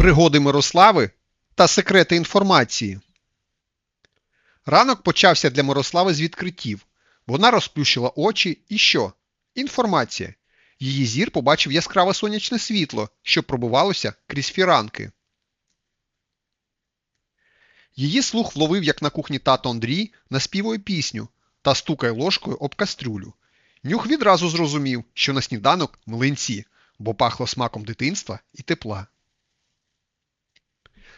Пригоди Мирослави та секрети інформації. Ранок почався для Мирослави з відкриттів. Вона розплющила очі і що? Інформація. Її зір побачив яскраве сонячне світло, що пробивалося крізь фіранки. Її слух вловив, як на кухні тато Андрій наспівує пісню та стукає ложкою об кастрюлю. Нюх відразу зрозумів, що на сніданок млинці, бо пахло смаком дитинства і тепла.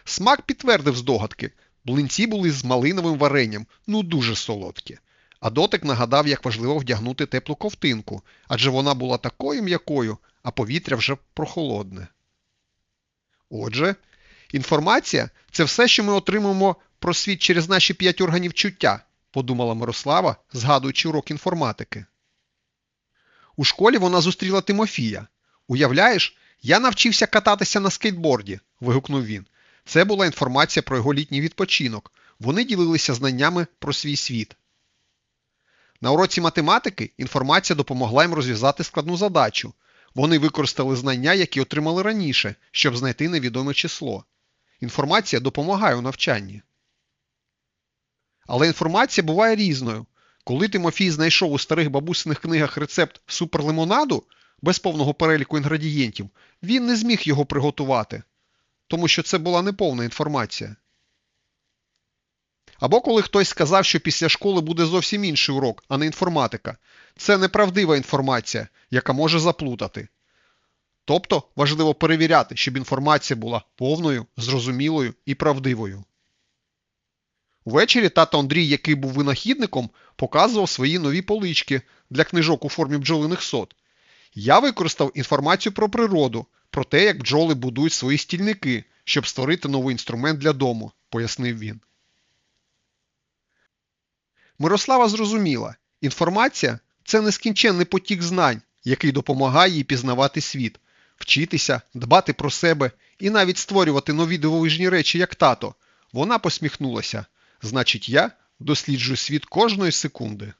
Смак підтвердив здогадки. Блинці були з малиновим варенням, ну дуже солодкі. А дотик нагадав, як важливо вдягнути теплу ковтинку, адже вона була такою м'якою, а повітря вже прохолодне. Отже, інформація це все, що ми отримуємо про світ через наші п'ять органів чуття, подумала Мирослава, згадуючи урок інформатики. У школі вона зустріла Тимофія. Уявляєш, я навчився кататися на скейтборді, вигукнув він. Це була інформація про його літній відпочинок. Вони ділилися знаннями про свій світ. На уроці математики інформація допомогла їм розв'язати складну задачу. Вони використали знання, які отримали раніше, щоб знайти невідоме число. Інформація допомагає у навчанні. Але інформація буває різною. Коли Тимофій знайшов у старих бабусиних книгах рецепт суперлимонаду без повного переліку інгредієнтів, він не зміг його приготувати, тому що це була неповна інформація. Або коли хтось сказав, що після школи буде зовсім інший урок, а не інформатика. Це неправдива інформація, яка може заплутати. Тобто важливо перевіряти, щоб інформація була повною, зрозумілою і правдивою. Увечері тато Андрій, який був винахідником, показував свої нові полички для книжок у формі бджолиних сот. Я використав інформацію про природу, про те, як бджоли будують свої стільники, щоб створити новий інструмент для дому, пояснив він. Мирослава зрозуміла, інформація це нескінченний потік знань, який допомагає їй пізнавати світ, вчитися, дбати про себе і навіть створювати нові дивовижні речі, як тато. Вона посміхнулася. Значить, я досліджую світ кожної секунди.